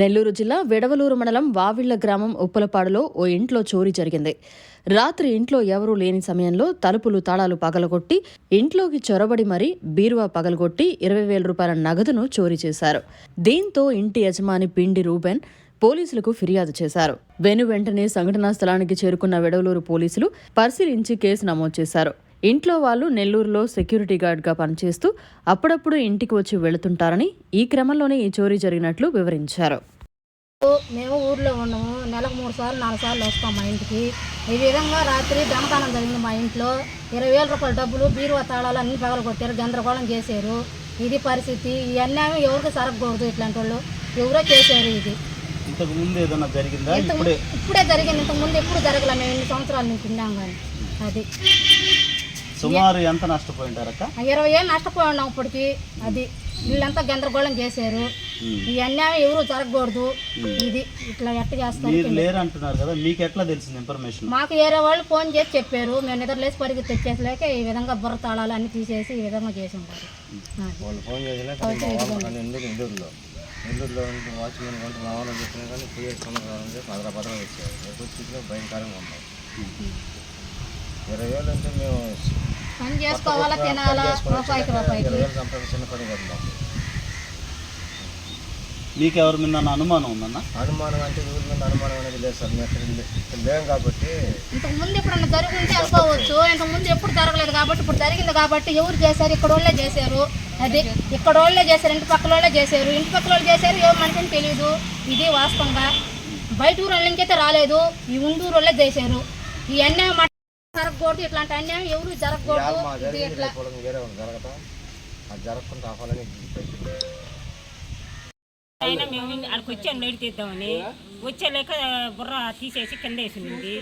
నెల్లూరు జిల్లా వెడవలూరు మండలం వావిళ్ళ గ్రామం ఉప్పలపాడులో ఓ ఇంట్లో చోరీ జరిగింది. రాత్రి ఇంట్లో ఎవరూ లేని సమయంలో తలుపులు తాళాలు పగలగొట్టి ఇంట్లోకి చొరబడి మరీ బీరువా పగలగొట్టి ఇరవై వేల రూపాయల నగదును చోరీ చేశారు. దీంతో ఇంటి యజమాని పిండి రూబెన్ పోలీసులకు ఫిర్యాదు చేశారు. వెను వెంటనే సంఘటనా స్థలానికి చేరుకున్న వెడవలూరు పోలీసులు పరిశీలించి కేసు నమోదు చేశారు. ఇంట్లో వాళ్ళు నెల్లూరులో సెక్యూరిటీ గార్డ్గా పనిచేస్తూ అప్పుడప్పుడు ఇంటికి వచ్చి వెళుతుంటారని ఈ క్రమంలోనే ఈ చోరీ జరిగినట్లు వివరించారు. మేము ఊర్లో ఉన్నాము. నెలకు మూడు సార్లు నాలుగు సార్లు వస్తాం మా ఇంటికి. ఈ విధంగా రాత్రి దొంగతనం జరిగింది మా ఇంట్లో. ఇరవై వేల రూపాయల డబ్బులు బీరువా తాళాలు అన్ని పగలు కొట్టారు గందరగోళం చేశారు. ఇది పరిస్థితి. ఈ అన్యాయం ఎవరికి సరగకూడదు ఇట్లాంటి వాళ్ళు. ఎవరో చేశారు ఇది. ఇంతకు ముందు ఏదైనా జరిగిందా? ఇప్పుడే ఇప్పుడే జరిగింది. ఇంతకు ముందు ఎప్పుడు జరగలే? మేము ఇన్ని సంవత్సరాల నుంచి ఉన్నాం కానీ. అది. సుమారు ఎంత నష్టపోయింటారక్క? ఇరవై ఏళ్ళు నష్టపోయి ఉన్నాం ఇప్పటికి. అది వీళ్ళంతా గందరగోళం చేశారు. ఈ అన్యాయం ఎవరు జరగకూడదు. ఇది ఇట్లా ఎట్ట చేస్తారు లేరు అంటున్నారు కదా మీకు ఎట్లా తెలిసింది ఇన్ఫర్మేషన్ మాకు వేరే వాళ్ళు ఫోన్ చేసి చెప్పారు. మేము నిద్రలేసి పరిగి తెచ్చేసలేక ఈ విధంగా బుర్ర తాళాలు అన్ని తీసేసి ఈ విధంగా చేసి ఉంటారు. వాళ్ళు ఫోన్ నెల్లూరులో ఉంటే వాచ్మెన్ కొంటే మా వాళ్ళని చెప్పినా కానీ పోయేసి కావాలని చెప్పి అదర వచ్చారు ఎక్కువ స్థితిలో భయంకరంగా ఉన్నాయి. ఇరవై వేలు అంటే మేము పని చేసుకోవాలా తినాలా రూపాయికి రూపాయికి. ఇరవై వేలు సంపాదించిన చిన్న పని కదా మాకు. ఎవరి మీద అనుమానం ఉందన్న? అనుమానం అంటే ఊరి మీద అనుమానం అనేది లేదు సార్ మేము లే- కాబట్టి. ఇంతకు ముందు ఎప్పుడన్నా జరుగుంటే అనుకోవచ్చు ఇంతకు ముందు ఎప్పుడు జరగలేదు కాబట్టి ఇప్పుడు జరిగింది కాబట్టి ఎవరు చేశారు? ఇక్కడ వాళ్ళే చేశారు. అది ఇక్కడ వాళ్ళే చేశారు ఇంటి పక్కల వాళ్ళే చేశారు. ఇంటి పక్కల వాళ్ళు చేశారు ఎవరు మనకని తెలియదు ఇది వాస్తవంగా. బయట ఊరు వాళ్ళ ఇంకైతే రాలేదు ఈ ఉండూరు వాళ్ళే చేశారు. ఈ అన్యాయం జరగకూడదు ఇట్లాంటి అన్యాయం ఎవరు జరగకూడదు. ఇది ఇట్లా వేరే అది జరగకుండా ఆపాలని అయినా మేము అక్కడికి వచ్చాను నడి తీద్దామని వచ్చేలేక బుర్ర తీసేసి కింద వేసింది.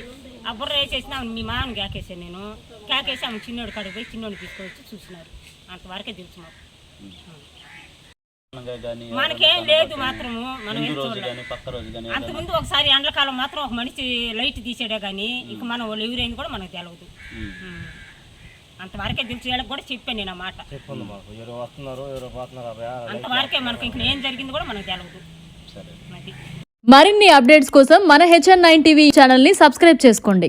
ఆ బుర్ర వేసేసిన మీ మామని కేకేసాను నేను. కేకేసి ఆమె చిన్నోడు కాడికి పోయి చిన్నోడు తీసుకొచ్చి చూసినారు. అంతవరకే తెలుసు మాకు. మనకేం లేదు మాత్రము మనం అంతకుముందు ఒకసారి ఎండలకాలం మాత్రం ఒక మనిషి లైట్ తీసాడే కానీ ఇంక మనం వాళ్ళు ఎవరైంది కూడా మనకు తెలియదు. అంతవరకే తెలుసు వీళ్ళకి కూడా చెప్పాను నేను ఆ మాట. చెప్పింది మాకు. ఎవరు వస్తున్నారు ఎవరు పోతున్నారు అబ్బాయి అంతవరకే మనకి ఇంక ఏం జరిగింది కూడా మనకు తెలియదు మరిన్ని అప్డేట్స్ కోసం మన హెచ్ఎన్ నైన్ టీవీ ఛానల్ని సబ్స్క్రైబ్ చేసుకోండి.